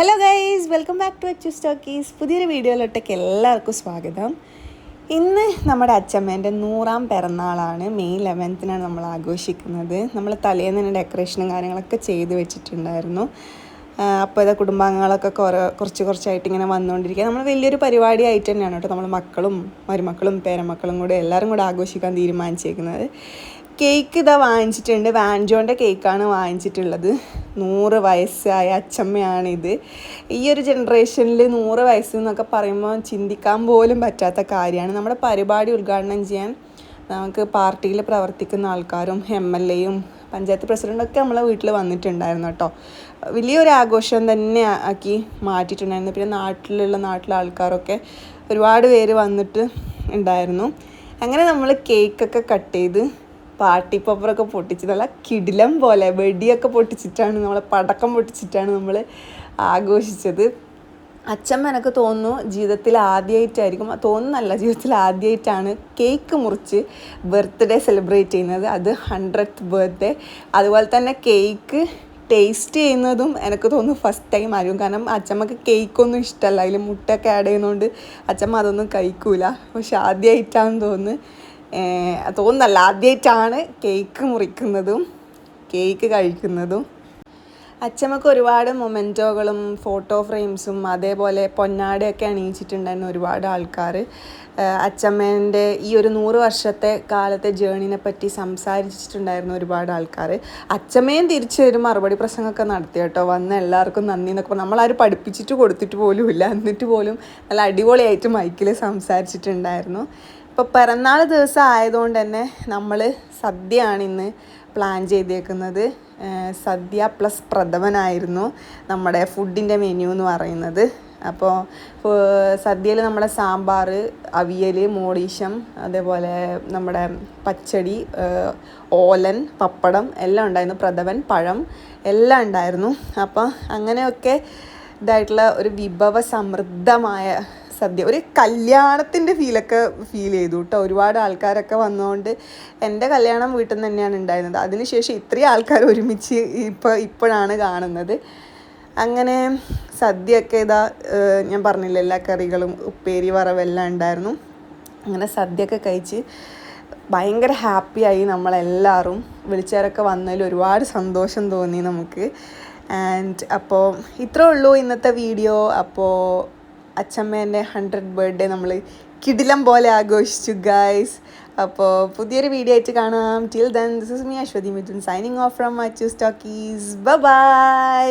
Hello guys welcome back to Achu Stockies പുതിയൊരു വീഡിയോയിലോട്ടേക്ക് എല്ലാവർക്കും സ്വാഗതം. ഇന്ന് നമ്മുടെ അച്ചമ്മേന്റെ നൂറാം പിറന്നാളാണ്. മെയ് ലെവൻത്തിനാണ് നമ്മൾ ആഘോഷിക്കുന്നത്. നമ്മൾ തലേന്ന് തന്നെ ഡെക്കറേഷനും കാര്യങ്ങളൊക്കെ ചെയ്ത് വെച്ചിട്ടുണ്ടായിരുന്നു. അപ്പോൾ ഇതാ കുടുംബാംഗങ്ങളൊക്കെ കുറേ കുറച്ച് കുറച്ചായിട്ട് ഇങ്ങനെ വന്നുകൊണ്ടിരിക്കുക. നമ്മൾ വലിയൊരു പരിപാടി ആയിട്ട് തന്നെയാണ് കേട്ടോ നമ്മൾ മക്കളും മരുമക്കളും പേരമക്കളും കൂടെ എല്ലാവരും കൂടെ ആഘോഷിക്കാൻ തീരുമാനിച്ചേക്കുന്നത്. കേക്ക് ഇതാ വാങ്ങിച്ചിട്ടുണ്ട്. വാൻജോന്റെ കേക്കാണ് വാങ്ങിച്ചിട്ടുള്ളത്. നൂറ് വയസ്സായ അച്ചമ്മയാണിത്. ഈ ഒരു ജനറേഷനിൽ നൂറ് വയസ്സ് എന്നൊക്കെ പറയുമ്പോൾ ചിന്തിക്കാൻ പോലും പറ്റാത്ത കാര്യമാണ്. നമ്മുടെ പരിപാടി ഉദ്ഘാടനം ചെയ്യാൻ നമുക്ക് പാർട്ടിയിൽ പ്രവർത്തിക്കുന്ന ആൾക്കാരും എം എൽ എയും പഞ്ചായത്ത് പ്രസിഡന്റൊക്കെ നമ്മളെ വീട്ടിൽ വന്നിട്ടുണ്ടായിരുന്നു കേട്ടോ. വലിയൊരു ആഘോഷം തന്നെ ആക്കി മാറ്റിയിട്ടുണ്ടായിരുന്നു. പിന്നെ നാട്ടിലുള്ള നാട്ടിലെ ആൾക്കാരൊക്കെ ഒരുപാട് പേര് വന്നിട്ട് ഉണ്ടായിരുന്നു. അങ്ങനെ നമ്മൾ കേക്കൊക്കെ കട്ട് ചെയ്ത് പാർട്ടി പപ്പറൊക്കെ പൊട്ടിച്ച് നല്ല കിടിലം പോലെ വെടിയൊക്കെ പൊട്ടിച്ചിട്ടാണ് നമ്മൾ പടക്കം പൊട്ടിച്ചിട്ടാണ് നമ്മൾ ആഘോഷിച്ചത്. അച്ഛമ്മ എനിക്ക് തോന്നുന്നു ജീവിതത്തിൽ ആദ്യമായിട്ടായിരിക്കും തോന്നുന്നല്ല ജീവിതത്തിൽ ആദ്യമായിട്ടാണ് കേക്ക് മുറിച്ച് ബർത്ത്ഡേ സെലിബ്രേറ്റ് ചെയ്യുന്നത്. അത് ഹൺഡ്രഡ് ബർത്ത്ഡേ അതുപോലെ തന്നെ കേക്ക് ടേസ്റ്റ് ചെയ്യുന്നതും എനിക്ക് തോന്നുന്നു ഫസ്റ്റ് ടൈം ആയിരിക്കും. കാരണം അച്ഛമ്മക്ക് കേക്കൊന്നും ഇഷ്ടമല്ല. അതിൽ മുട്ടയൊക്കെ ആഡ് ചെയ്യുന്നതുകൊണ്ട് അച്ഛമ്മ അതൊന്നും കഴിക്കൂല. പക്ഷെ ആദ്യമായിട്ടാണെന്ന് തോന്നുന്നു. തോന്നുന്നല്ല ആദ്യമായിട്ടാണ് കേക്ക് മുറിക്കുന്നതും കേക്ക് കഴിക്കുന്നതും. അച്ഛമ്മക്ക് ഒരുപാട് മൊമെന്റോകളും ഫോട്ടോ ഫ്രെയിംസും അതേപോലെ പൊന്നാടയൊക്കെ അണിയിച്ചിട്ടുണ്ടായിരുന്നു ഒരുപാട് ആൾക്കാർ അച്ചമ്മേന്റെ ഈ ഒരു നൂറ് വർഷത്തെ കാലത്തെ ജേണിനെ പറ്റി സംസാരിച്ചിട്ടുണ്ടായിരുന്നു ഒരുപാട് ആൾക്കാർ അച്ചമ്മയും തിരിച്ച് ഒരു മറുപടി പ്രസംഗമൊക്കെ നടത്തി കേട്ടോ. വന്ന എല്ലാവർക്കും നന്ദി എന്നൊക്കെ നമ്മളാരും പഠിപ്പിച്ചിട്ട് കൊടുത്തിട്ട് പോലുമില്ല. എന്നിട്ട് പോലും നല്ല അടിപൊളിയായിട്ട് മൈക്കിൽ സംസാരിച്ചിട്ടുണ്ടായിരുന്നു. ഇപ്പോൾ പിറന്നാൾ ദിവസം ആയതുകൊണ്ട് തന്നെ നമ്മൾ സദ്യയാണ് ഇന്ന് പ്ലാൻ ചെയ്തേക്കുന്നത്. സദ്യ പ്ലസ് പ്രഥമനായിരുന്നു നമ്മുടെ ഫുഡിന്റെ മെനു എന്ന് പറയുന്നത്. അപ്പോൾ സദ്യയിൽ നമ്മുടെ സാമ്പാർ അവിയൽ മോളീശം അതേപോലെ നമ്മുടെ പച്ചടി ഓലൻ പപ്പടം എല്ലാം ഉണ്ടായിരുന്നു. പ്രഥമൻ പഴം എല്ലാം ഉണ്ടായിരുന്നു. അപ്പോൾ അങ്ങനെയൊക്കെ ഇതായിട്ടുള്ള ഒരു വിഭവ സമൃദ്ധമായ സദ്യ. ഒരു കല്യാണത്തിന്റെ ഫീലൊക്കെ ഫീൽ ചെയ്തു കേട്ടോ ഒരുപാട് ആൾക്കാരൊക്കെ വന്നതുകൊണ്ട് എന്റെ കല്യാണം വീട്ടിൽ നിന്ന് തന്നെയാണ് ഉണ്ടായിരുന്നത്. അതിനുശേഷം ഇത്രയും ആൾക്കാർ ഒരുമിച്ച് ഇപ്പോൾ ഇപ്പോഴാണ് കാണുന്നത്. അങ്ങനെ സദ്യയൊക്കെ ഇതാ ഞാൻ പറഞ്ഞില്ല എല്ലാ കറികളും ഉപ്പേരി വറവെല്ലാം ഉണ്ടായിരുന്നു. അങ്ങനെ സദ്യയൊക്കെ കഴിച്ച് ഭയങ്കര ഹാപ്പിയായി നമ്മളെല്ലാവരും വിളിച്ചവരൊക്കെ വന്നതിൽ ഒരുപാട് സന്തോഷം തോന്നി നമുക്ക്. ആൻഡ് അപ്പോൾ ഇത്രേ ഉള്ളൂ ഇന്നത്തെ വീഡിയോ അപ്പോൾ അച്ചമ്മേന്റെ ഹൺഡ്രഡ് ബർത്ത്ഡേ നമ്മൾ കിടിലം പോലെ ആഘോഷിച്ചു ഗായ്സ് അപ്പോൾ പുതിയൊരു വീഡിയോ ആയിട്ട് കാണാം. Till then this is me Aswathi Mithun signing off from Machu Stockies bye